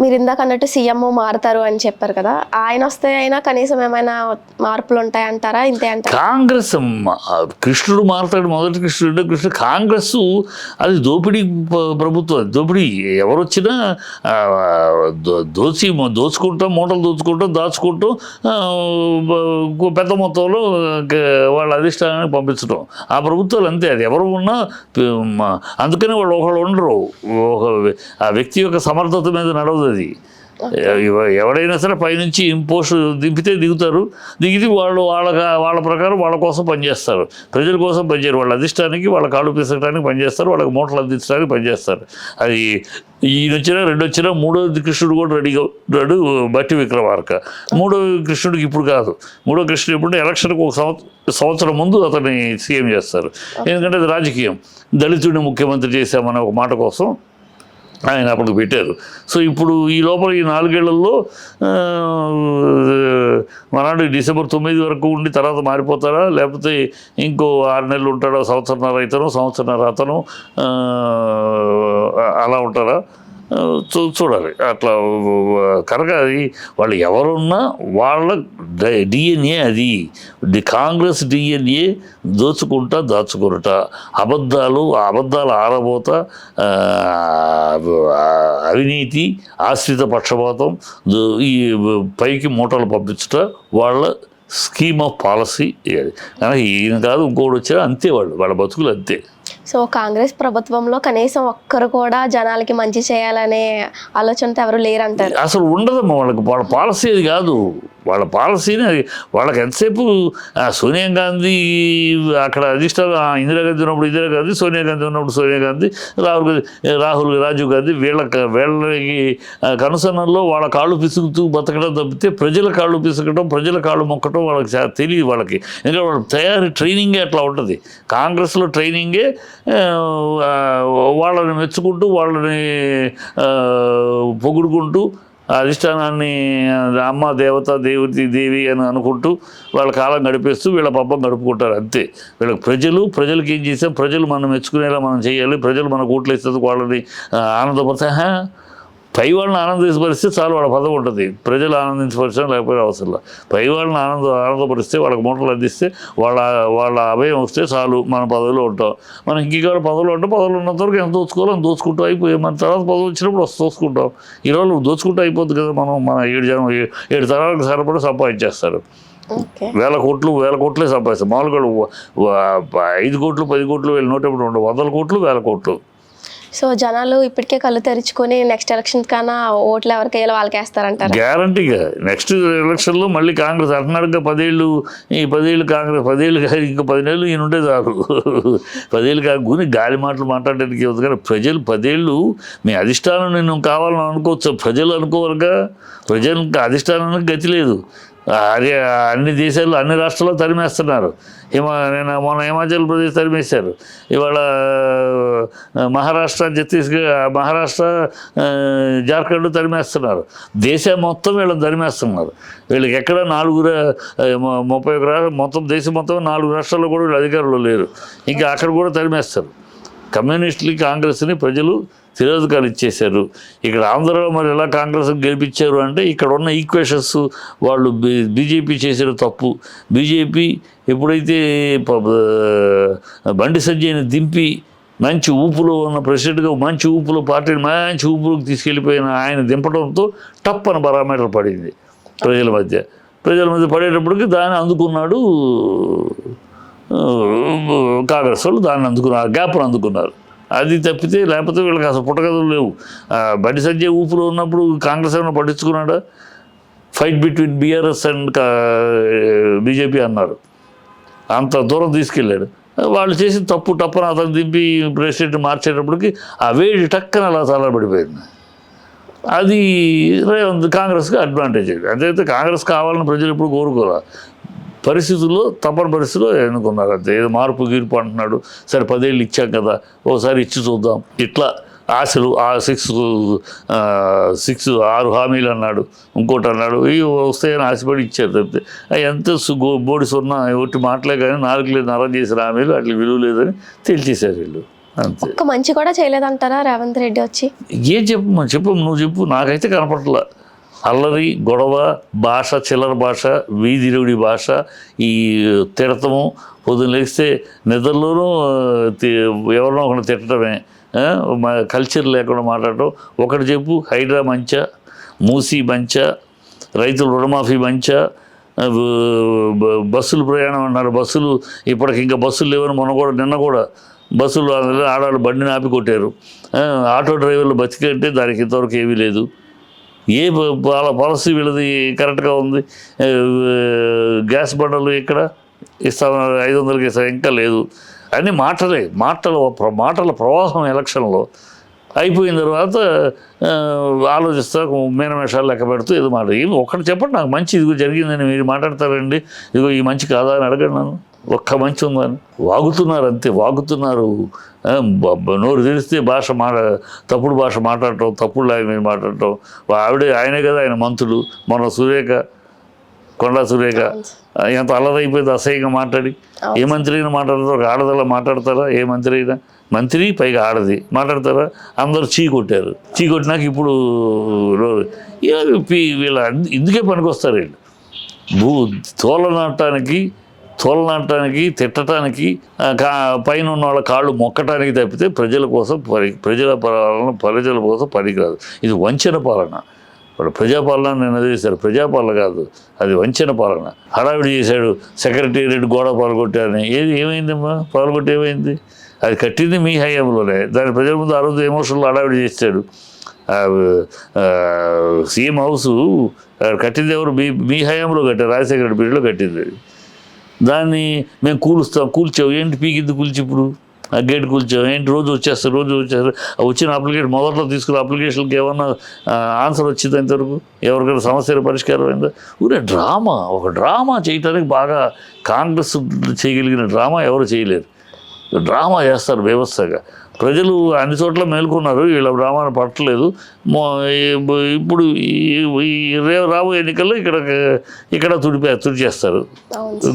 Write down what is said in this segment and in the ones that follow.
మీరు ఇందాక అన్నట్టు సీఎం మారుతారు అని చెప్పారు కదా. ఆయన వస్తే అయినా కనీసం ఏమైనా మార్పులు ఉంటాయంటారా ఇంతే అంటారా? కాంగ్రెస్ కృష్ణుడు మారుతాడు మొదటి కృష్ణుడు కృష్ణుడు. కాంగ్రెస్ అది దోపిడీ ప్రభుత్వం. దోపిడీ ఎవరు వచ్చినా దోచి దోచుకుంటాం మూటలు దోచుకుంటాం దాచుకుంటాం పెద్ద మొత్తంలో వాళ్ళ అధిష్టానానికి పంపించడం ఆ ప్రభుత్వాలు అంతే. అది ఎవరు ఉన్నా అందుకనే వాళ్ళు ఒకళ్ళు ఉండరు. ఒక ఆ వ్యక్తి యొక్క సమర్థత మీద నడవదు అది ఎవ- ఎవడైనా సరే పైనుంచి పోస్ట్ దింపితే దిగుతారు. దిగితే వాళ్ళు వాళ్ళ వాళ్ళ ప్రకారం వాళ్ళ కోసం పనిచేస్తారు. ప్రజల కోసం పనిచేయరు. వాళ్ళ అధిష్టానికి వాళ్ళ కాళ్ళు పిసకడానికి పనిచేస్తారు. వాళ్ళకి మూటలు అందించడానికి పనిచేస్తారు. అది ఈయన వచ్చినా రెండు వచ్చినా మూడో కృష్ణుడు కూడా రెడీగా ఉన్నాడు బట్టి విక్రమార్క. మూడో కృష్ణుడికి ఇప్పుడు కాదు. మూడో కృష్ణుడు ఇప్పుడు ఎలక్షన్కి ఒక సంవత్సరం సంవత్సరం ముందు అతన్ని సీఎం చేస్తారు. ఎందుకంటే అది రాజకీయం. దళితుడిని ముఖ్యమంత్రి చేశామనే ఒక మాట కోసం ఆయన అప్పుడు పెట్టారు. సో ఇప్పుడు ఈ లోపల ఈ నాలుగేళ్ళలో మనాడు డిసెంబర్ తొమ్మిది వరకు ఉండి తర్వాత మారిపోతారా? లేకపోతే ఇంకో ఆరు నెలలు ఉంటాడా? సంవత్సరన్నర ఇతను సంవత్సరన్నర అతను అలా ఉంటారా? చూ చూడాలి. అట్లా కనుక అది వాళ్ళు ఎవరున్నా వాళ్ళ డిఎన్ఏ అది ది కాంగ్రెస్ డిఎన్ఏ దోచుకుంటా దాచుకుంట అబద్ధాలు అబద్ధాలు అబద్ధాల ఆరబోత అవినీతి ఆశ్రిత పక్షపాతం ఈ పైకి మూటలు పంపించుట వాళ్ళ స్కీమ్ ఆఫ్ పాలసీ కానీ ఈయన కాదు ఇంకోటి వచ్చినా అంతే వాళ్ళు. వాళ్ళ బతుకులు అంతే. సో కాంగ్రెస్ ప్రభుత్వంలో కనీసం ఒక్కరు కూడా జనాలకి మంచి చేయాలనే ఆలోచనతో ఎవరు లేరంటారు? అసలు ఉండదమ్మా వాళ్ళకి. వాళ్ళ పాలసీ కాదు. వాళ్ళ పాలసీని అది. వాళ్ళకి ఎంతసేపు సోనియా గాంధీ అక్కడ అధిష్టానం ఇందిరాగాంధీ ఉన్నప్పుడు ఇందిరాగాంధీ సోనియా గాంధీ ఉన్నప్పుడు సోనియా గాంధీ రాహుల్ గాంధీ రాహుల్ రాజీవ్ గాంధీ వీళ్ళ వీళ్ళకి కనుసరణలో వాళ్ళ కాళ్ళు పిసుకుతూ బతకడం తప్పితే ప్రజల కాళ్ళు పిసుకడం ప్రజల కాళ్ళు మొక్కడం వాళ్ళకి తెలియదు వాళ్ళకి. ఎందుకంటే వాళ్ళ తయారీ ట్రైనింగే అట్లా ఉంటుంది. కాంగ్రెస్లో ట్రైనింగే వాళ్ళని మెచ్చుకుంటూ వాళ్ళని పొగుడుకుంటూ అధిష్టానాన్ని అమ్మ దేవత దేవుడి దేవి అని అనుకుంటూ వాళ్ళ కాలం గడిపేస్తూ వీళ్ళ పబ్బం గడుపుకుంటారు అంతే. వీళ్ళకి ప్రజలు ప్రజలకి ఏం చేసాం ప్రజలు మనం మెచ్చుకునేలా మనం చేయాలి. ప్రజలు మన ఓట్లు ఇస్తుంది వాళ్ళని ఆ, ఆనందపరిస్తే "హా, పై వాళ్ళని ఆనందించపరిస్తే చాలు వాళ్ళ పదవి ఉంటుంది. ప్రజలు ఆనందించపరిచడం లేకపోతే అవసరం లేదు. పై వాళ్ళని ఆనంద ఆనందపరిస్తే వాళ్ళకి మూటలు అందిస్తే వాళ్ళ వాళ్ళ అభయం వస్తే చాలు మన పదవిలో ఉంటాం. మనం ఇంకేవాళ్ళ పదవిలో ఉంటే పదవిలో ఉన్నంత వరకు ఎంత దోచుకోవాలో అంత దోచుకుంటూ అయిపోయి. మన తర్వాత పదవి వచ్చినప్పుడు వస్తూ దోచుకుంటాం. ఈరోజు దోచుకుంటూ అయిపోద్ది కదా మనం మన ఏడు జనం ఏడు తరాలకు సరిపడి సంపాదించేస్తారు. వేల కోట్లు వేల కోట్లే సంపాదిస్తారు. మామూలుగా ఐదు కోట్లు పది కోట్లు వీళ్ళ నోట్ ఎప్పుడు ఉండవు. వందల కోట్లు వేల కోట్లు. సో జనాలు ఇప్పటికే కళ్ళు తెరుచుకొని నెక్స్ట్ ఎలక్షన్ కన్నా ఓట్లు ఎవరికి వేయాలో వాళ్ళకి వేస్తారంటారు? గ్యారంటీగా నెక్స్ట్ ఎలక్షన్లో మళ్ళీ కాంగ్రెస్ అంటున్నాడుగా పదేళ్ళు ఈ పదేళ్ళు కాంగ్రెస్ పదేళ్ళు కాదు ఇంకా పదినేళ్ళు ఈయన ఉంటే చాలు. పదేళ్ళు కాకుని గాలి మాటలు మాట్లాడడానికి ఇవ్వదు కానీ ప్రజలు పదేళ్ళు మీ అధిష్టానం నేను కావాలని అనుకోవచ్చు? ప్రజలు అనుకోవాలిగా? ప్రజలకు అధిష్టానానికి గతి లేదు. అదే అన్ని దేశాల్లో అన్ని రాష్ట్రాల్లో తరిమేస్తున్నారు. హిమ నేను మొన్న హిమాచల్ ప్రదేశ్ తరిమేశారు. ఇవాళ మహారాష్ట్ర ఛత్తీస్గఢ్ మహారాష్ట్ర జార్ఖండ్ తరిమేస్తున్నారు. దేశం మొత్తం వీళ్ళని తరిమేస్తున్నారు. వీళ్ళకి ఎక్కడ నాలుగు ముప్పై ఒక మొత్తం దేశం మొత్తం నాలుగు రాష్ట్రాల్లో కూడా వీళ్ళు అధికారులు లేరు. ఇంకా అక్కడ కూడా తరిమేస్తారు. కమ్యూనిస్టులకి కాంగ్రెస్ని ప్రజలు తిరోధకాలు ఇచ్చేశారు. ఇక్కడ ఆంధ్రలో మరి ఎలా కాంగ్రెస్ గెలిపించారు అంటే ఇక్కడ ఉన్న ఈక్వేషన్స్ వాళ్ళు బీజేపీ చేసిన తప్పు. బీజేపీ ఎప్పుడైతే బండి సంజయ్ని దింపి మంచి ఊపులో ఉన్న ప్రెసిడెంట్గా మంచి ఊపులో పార్టీని మంచి ఊపులోకి తీసుకెళ్ళిపోయిన ఆయన దింపడంతో టప్ అని బరామీటర్ పడింది ప్రజల మధ్య. ప్రజల మధ్య పడేటప్పటికి దాన్ని అందుకున్నాడు కాంగ్రెస్ వాళ్ళు దాన్ని అందుకున్నారు గ్యాప్ను అందుకున్నారు. అది తప్పితే లేకపోతే వీళ్ళకి అసలు పుట్టగదులు లేవు. బడి బండి సంజయ్ ఊపులో ఉన్నప్పుడు కాంగ్రెస్ ఏమైనా పట్టించుకున్నాడా? Fight between BRS and BJP అన్నారు. అంత దూరం తీసుకెళ్ళాడు. వాళ్ళు చేసిన తప్పు తప్పున అతను దింపి ప్రెసిడెంట్ మార్చేటప్పటికి ఆ వేడి టక్కన అలా చల్లబడిపోయింది అది కాంగ్రెస్కి అడ్వాంటేజ్ అంతైతే కాంగ్రెస్ కావాలని ప్రజలు ఎప్పుడు కోరుకోరా? పరిస్థితుల్లో తప్పని పరిస్థితుల్లో ఎన్నుకున్నారు. అంతే. ఏదో మార్పు గీర్పు అంటున్నాడు. సరే పదేళ్ళు ఇచ్చాం కదా ఓసారి ఇచ్చి చూద్దాం. ఇట్లా ఆశలు ఆ సిక్స్ సిక్స్ ఆరు హామీలు అన్నాడు. ఇంకోటి అన్నాడు ఇవి వస్తాయని ఆశపడి ఇచ్చారు తప్పితే. అవి ఎంత గో- బోడి సున్నా ఒకటి మాటలే కానీ నాలుగు లేదు నరం చేసిన హామీలు అట్లా విలువ లేదని తేల్చేశారు వీళ్ళు. అంతే. మంచి కూడా చేయలేదంటారా రేవంత్ రెడ్డి వచ్చి? ఏం చెప్పు చెప్పు నువ్వు చెప్పు. నాకైతే కనపడట్లా. అల్లరి గొడవ భాష చిల్లర భాష వీధిరుడి భాష ఈ తిడతము పొద్దున లేస్తే నిద్రలోనూ తి- ఎవరినో ఒకరిని తిట్టడమే మా కల్చర్ లేకుండా మాట్లాడటం. ఒకటి చెప్పు హైడ్రా మంచ మూసీ మంచ రైతుల రుణమాఫీ మంచ బస్సులు ప్రయాణం అన్నారు. బస్సులు ఇప్పటికి ఇంకా బస్సులు లేవని మొన్న కూడా నిన్న కూడా బస్సులు ఆడవాళ్ళు బండిని ఆపి కొట్టారు ఆటో డ్రైవర్లు బతికంటే దానికి ఇంతవరకు ఏమీ లేదు. ఏ పాల పాలసీ వీళ్ళది కరెక్ట్గా ఉంది. గ్యాస్ బండలు ఇక్కడ ఇస్తామన్నారు ఐదు వందలకి ఇస్తాం ఇంకా లేదు. అన్ని మాటలే. మాటల మాటల ప్రవాహం ఎలక్షన్లో అయిపోయిన తర్వాత ఆలోచిస్తా మీనమేషాలు లెక్క పెడుతూ ఏదో మాట. ఏమి చెప్పండి నాకు మంచి ఇదిగో జరిగిందని మీరు మాట్లాడతారండి. ఇదిగో ఈ మంచి కాదా అని అడగండి నన్ను. ఒక్క మంచి ఉందని వాగుతున్నారు. అంతే వాగుతున్నారు నోరు తెరిస్తే భాష మాట తప్పుడు భాష మాట్లాడటం తప్పుడు లాంగ్వేజ్ మాట్లాడటం. ఆవిడే ఆయనే కదా ఆయన మంత్రులు మొన్న సురేఖ కొండా సురేఖ ఎంత అల్లరైపోయింది అసహ్యంగా మాట్లాడి. ఏ మంత్రి అయినా మాట్లాడతారు? ఒక ఆడదలా మాట్లాడతారా? ఏ మంత్రి అయినా మంత్రి పైగా ఆడది మాట్లాడతారా? అందరూ చీ కొట్టారు. చీ కొట్టినాక ఇప్పుడు వీళ్ళ ఇందుకే పనికొస్తారు వీళ్ళు. భూ తోలనాటానికి తోలనాటానికి తిట్టడానికి కా పైన ఉన్న వాళ్ళ కాళ్ళు మొక్కటానికి తప్పితే ప్రజల కోసం పరి ప్రజల పాలన ప్రజల కోసం పనికిరాదు. ఇది వంచన పాలన. ఇప్పుడు ప్రజాపాలన నేను చేశారు ప్రజాపాలన కాదు. అది వంచన పాలన. హడావిడి చేశాడు. సెక్రటేరియట్ గోడ పాల్గొట్టారని. ఏది ఏమైందమ్మా పాల్గొట్టి ఏమైంది? అది కట్టింది మీ హయాంలోనే. దాని ప్రజల ముందు ఆ రోజు ఎమోషన్లో హడావిడి చేశాడు. సీఎం హౌస్ కట్టింది ఎవరు? మీ మీ హయాంలో కట్టారు. రాజశేఖర రెడ్డి పీరియడ్లో కట్టింది దాన్ని మేము కూలుస్తాం కూల్చావు ఏంటి పీకింది కూల్చి ఇప్పుడు? ఆ గేట్ కూల్చాం. ఏంటి రోజు వచ్చేస్తారు రోజు వచ్చేస్తారు. వచ్చిన అప్లికేషన్ మొదట్లో తీసుకున్న అప్లికేషన్కి ఏమన్నా ఆన్సర్ వచ్చింది ఇంతవరకు? ఎవరికైనా సమస్యల పరిష్కారం అయిందా ఊరే డ్రామా. ఒక డ్రామా చేయటానికి బాగా కాంగ్రెస్ చేయగలిగిన డ్రామా ఎవరు చేయలేరు. డ్రామా చేస్తారు వ్యవస్థగా ప్రజలు అన్ని చోట్ల మేల్కొన్నారు. వీళ్ళ డ్రామాను పట్టలేదు. ఇప్పుడు రేపు రాబోయే ఎన్నికల్లో ఇక్కడ ఇక్కడ తుడిపే తుడిచేస్తారు.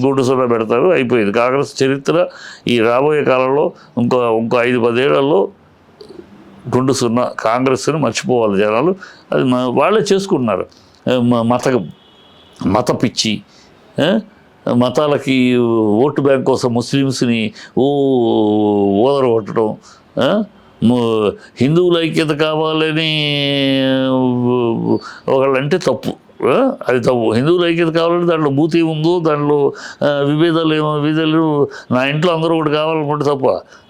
గుడ్డు సున్నా పెడతారు. అయిపోయింది. కాంగ్రెస్ చరిత్ర ఈ రాబోయే కాలంలో ఇంకో ఇంకో ఐదు పదేళ్ళలో గుండు సున్నా కాంగ్రెస్ని మర్చిపోవాలి జనాలు. అది వాళ్ళే చేసుకుంటున్నారు. మత మత పిచ్చి? మతాలకి ఓటు బ్యాంక్ కోసం ముస్లిమ్స్ని ఓ ఓదర కొట్టడం హిందువుల ఐక్యత కావాలని ఒకళ్ళంటే తప్పు అది తప్పు. హిందువుల ఐక్యత కావాలంటే దాంట్లో భూతి ఉందో దాంట్లో విభేదాలు ఏమో విభేదాలు నా ఇంట్లో అందరూ ఒకటి కావాలనుకుంటే తప్ప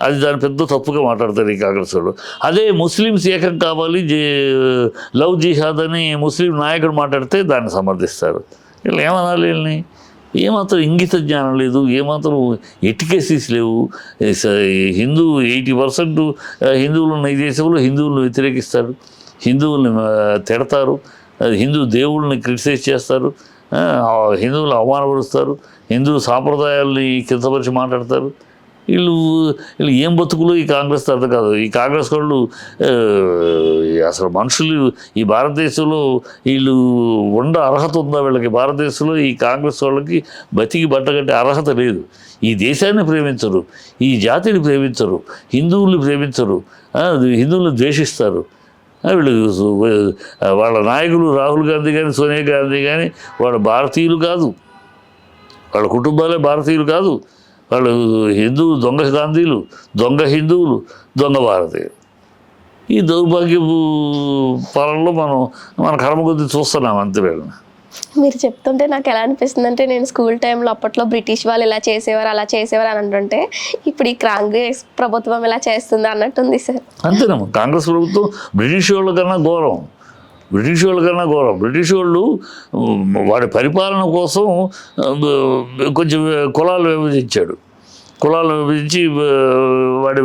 అది దాని పెద్ద తప్పుగా మాట్లాడతారు ఈ కాంగ్రెస్ వాళ్ళు. అదే ముస్లిమ్స్ ఏకం కావాలి జే లవ్ జిహాద్ అని ముస్లిం నాయకుడు మాట్లాడితే దాన్ని సమర్థిస్తారు. వీళ్ళు ఏమనాలి వీళ్ళని? ఏమాత్రం ఇంగిత జ్ఞానం లేదు ఏమాత్రం ఎటికేసీస్ లేవు. హిందూ ఎయిటీ పర్సెంట్ హిందువులు ఉన్న ఈ దేశంలో హిందువులను వ్యతిరేకిస్తారు. హిందువుల్ని తిడతారు. హిందూ దేవుళ్ళని క్రిటిసైజ్ చేస్తారు. హిందువులు అవమానపరుస్తారు. హిందూ సాంప్రదాయాల్ని కిందపరిచి మాట్లాడతారు. వీళ్ళు వీళ్ళు ఏం బతుకులు ఈ కాంగ్రెస్ అర్థం కాదు. ఈ కాంగ్రెస్ వాళ్ళు అసలు మనుషులు ఈ భారతదేశంలో వీళ్ళు ఉండ అర్హత ఉందా వీళ్ళకి? భారతదేశంలో ఈ కాంగ్రెస్ వాళ్ళకి బతికి బట్టగట్టే అర్హత లేదు. ఈ దేశాన్ని ప్రేమించరు ఈ జాతిని ప్రేమించరు హిందువుల్ని ప్రేమించరు హిందువులను ద్వేషిస్తారు. వీళ్ళు వాళ్ళ నాయకులు రాహుల్ గాంధీ కానీ సోనియా గాంధీ కానీ వాళ్ళ భారతీయులు కాదు. వాళ్ళ కుటుంబాలే భారతీయులు కాదు. వాళ్ళు హిందూ దొంగ గాంధీలు దొంగ హిందువులు దొంగ భారతీయులు. ఈ దౌర్భాగ్యపు పాలనలో మనం మన కర్మ కొద్దీ చూస్తున్నాం అంతే వీళ్ళని మీరు చెప్తుంటే నాకు ఎలా అనిపిస్తుంది అంటే నేను స్కూల్ టైంలో అప్పట్లో బ్రిటిష్ వాళ్ళు ఇలా చేసేవారు అలా చేసేవారు అని అంటుంటే ఇప్పుడు ఈ కాంగ్రెస్ ప్రభుత్వం ఇలా చేస్తుంది అన్నట్టుంది సార్. అంతేనమ్మా కాంగ్రెస్ ప్రభుత్వం బ్రిటిష్ వాళ్ళ కన్నా ఘోరం. బ్రిటిష్ వాళ్ళ కన్నా ఘోరం. బ్రిటిష్ వాళ్ళు వాడి పరిపాలన కోసం కొంచెం కులాలు విభజించాడు. కులాలు విభజించి వాడి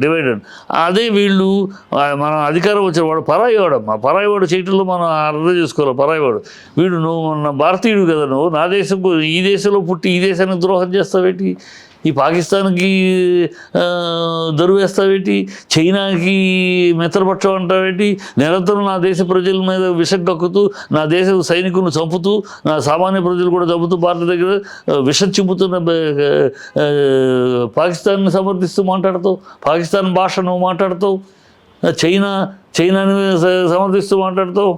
డివైడెడ్ అదే వీళ్ళు మనం మన అధికారం వచ్చిన వాడు పరాయివాడమ్మా పరాయివాడు చేయటంలో మనం అర్థం చేసుకోవాలి పరాయివాడు. వీడు నువ్వు మన భారతీయుడు కదా నువ్వు. నా దేశం ఈ దేశంలో పుట్టి ఈ దేశానికి ద్రోహం చేస్తావేంటి? ఈ పాకిస్తాన్కి ఆ, వేస్తావేటి? చైనాకి మెత్తలపక్షం అంటావేటి? నిరంతరం నా దేశ ప్రజల మీద విషం కక్కుతూ నా దేశ సైనికులను చంపుతూ నా సామాన్య ప్రజలు కూడా చంపుతూ భారత దగ్గర విషం చింపుతున్న పాకిస్తాన్ని సమర్థిస్తూ మాట్లాడతావు? పాకిస్తాన్ భాష నువ్వు మాట్లాడతావు చైనా చైనాని సమర్థిస్తూ మాట్లాడతావు?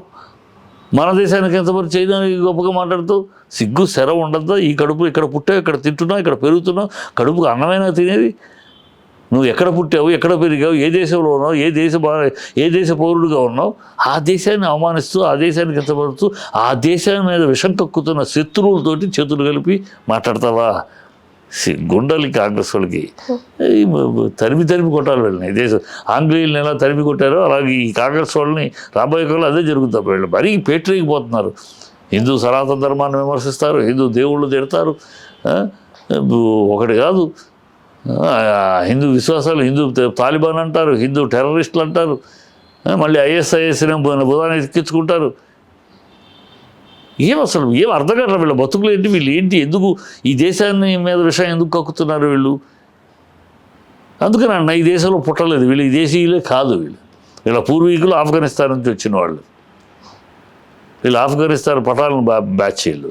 మన దేశానికి ఎంతవరకు చైనా గొప్పగా మాట్లాడుతూ సిగ్గు శర ఉండద్దా? ఈ కడుపు ఇక్కడ పుట్టావు? ఇక్కడ తింటున్నావు? ఇక్కడ పెరుగుతున్నావు? కడుపుకు అన్నమైనా తినేది? నువ్వు ఎక్కడ పుట్టావు? ఎక్కడ పెరిగావు? ఏ దేశంలో ఉన్నావు? ఏ దేశ ఏ దేశ పౌరుడిగా ఉన్నావు? ఆ దేశాన్ని అవమానిస్తూ ఆ దేశానికి ఎంతపడుతూ ఆ దేశాన్ని మీద విషం కక్కుతున్న శత్రువులతోటి చేతులు కలిపి మాట్లాడతావా? గుండలి కాంగ్రెస్ వాళ్ళకి. తరిమి తరిమి కొట్టాలి వీళ్ళని. ఈ దేశం ఆంగ్లేయులను ఎలా తరిమి కొట్టారో అలాగే ఈ కాంగ్రెస్ వాళ్ళని రాబోయే కాలంలో అదే జరుగుతుంది వీళ్ళు. మరీ పేటరీగిపోతున్నారు హిందూ సనాతన ధర్మాన్ని విమర్శిస్తారు. హిందూ దేవుళ్ళు తిడతారు? ఒకటి కాదు. హిందూ విశ్వాసాలు హిందూ తాలిబాన్ అంటారు. హిందూ టెర్రరిస్టులు అంటారు. మళ్ళీ ఐఎస్ఐఎస్ని బుధాన్ని ఎక్కించుకుంటారు. ఏం అసలు ఏం అర్థం కాదు వీళ్ళ బతుకులు ఏంటి? వీళ్ళు ఏంటి? ఎందుకు ఈ దేశాన్ని మీద విషయం ఎందుకు కక్కుతున్నారు వీళ్ళు? అందుకని అన్న ఈ దేశంలో పుట్టలేదు. వీళ్ళు ఈ దేశీయులే కాదు వీళ్ళు. వీళ్ళ పూర్వీకులు ఆఫ్ఘనిస్తాన్ నుంచి వచ్చిన వాళ్ళు. వీళ్ళు ఆఫ్ఘనిస్తాన్ పటాలను బా బ్యాచ్ వీళ్ళు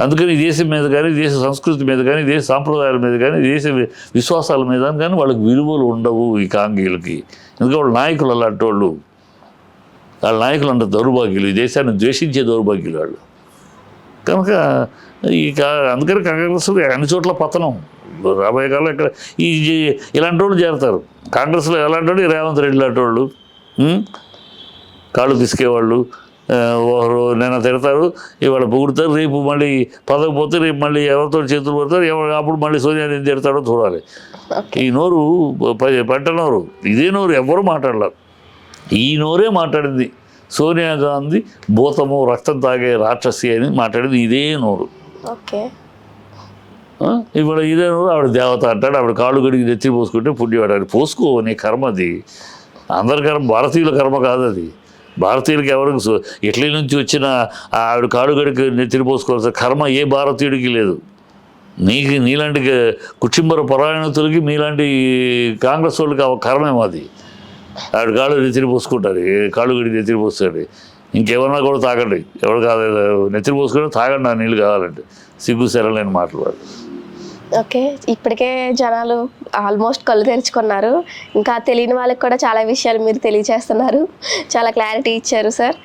అందుకని ఈ దేశం మీద కానీ దేశ సంస్కృతి మీద కానీ దేశ సాంప్రదాయాల మీద కానీ దేశ విశ్వాసాల మీద కానీ వాళ్ళకి విలువలు ఉండవు ఈ కాంగ్రీలకి ఎందుకంటే వాళ్ళ నాయకులు అలాంటి వాళ్ళు వాళ్ళ నాయకులు అంత దౌర్భాగ్యులు. ఈ దేశాన్ని ద్వేషించే దౌర్భాగ్యులు వాళ్ళు. కనుక ఈ అందుకని కాంగ్రెస్ అన్ని చోట్ల పతనం. రాబోయే కాలం ఇక్కడ ఈ ఇలాంటి వాళ్ళు చేరతారు. కాంగ్రెస్లో ఎలాంటి వాళ్ళు రేవంత్ రెడ్డి లాంటి వాళ్ళు? కాళ్ళు పిసికేవాళ్ళు. ఆ, ఒకరు నిన్న తిడతారు. ఇవాళ పొగుడుతారు రేపు మళ్ళీ పదవి పోతే రేపు మళ్ళీ ఎవరితో చేతులు పడతారు? ఎవరు అప్పుడు మళ్ళీ సోనియా ఏం తిడతాడో చూడాలి. ఈ నోరు ప- పెట్ట నోరు. ఇదే నోరు. ఎవరు మాట్లాడలేరు. ఈ నోరే మాట్లాడింది. సోనియా గాంధీ భూతము రక్తం తాగే రాక్షసి అని మాట్లాడింది ఇదే నోరు. ఓకే? ఇప్పుడు ఇదే నోరు ఆవిడ దేవత అంటాడు ఆవిడ కాళ్ళు గడికి నెత్తి పోసుకుంటే పుణ్యవాడు. అది పోసుకో నీ కర్మ అది. అందరి కర్మ భారతీయుల కర్మ కాదు అది. భారతీయులకి ఎవరికి ఇటలీ నుంచి వచ్చిన ఆవిడ కాళ్ళు గడికి నెత్తిని పోసుకోవాల్సిన కర్మ ఏ భారతీయుడికి లేదు. నీకు నీలాంటి కుటుంబర పరాయణతులకి మీలాంటి కాంగ్రెస్ వాళ్ళకి ఆ కర్మే మాది ఆవిడ కాళ్ళు నెత్తిని పోసుకుంటారు ఏ కాళ్ళు గడి నెత్తిని పోస్తాడు. ఇంకేమన్నా కూడా తాగండి. ఎవరు కాదు నెత్తిని పోసుకుంటే తాగండి నా నీళ్ళు కావాలంటే. సిగ్గు సెరలేని మాట్లాడు ఓకే ఇప్పటికే జనాలు ఆల్మోస్ట్ కళ్ళు తెరుచుకున్నారు. ఇంకా తెలియని వాళ్ళకి కూడా చాలా విషయాలు మీరు తెలియజేస్తున్నారు. చాలా క్లారిటీ ఇచ్చారు సార్.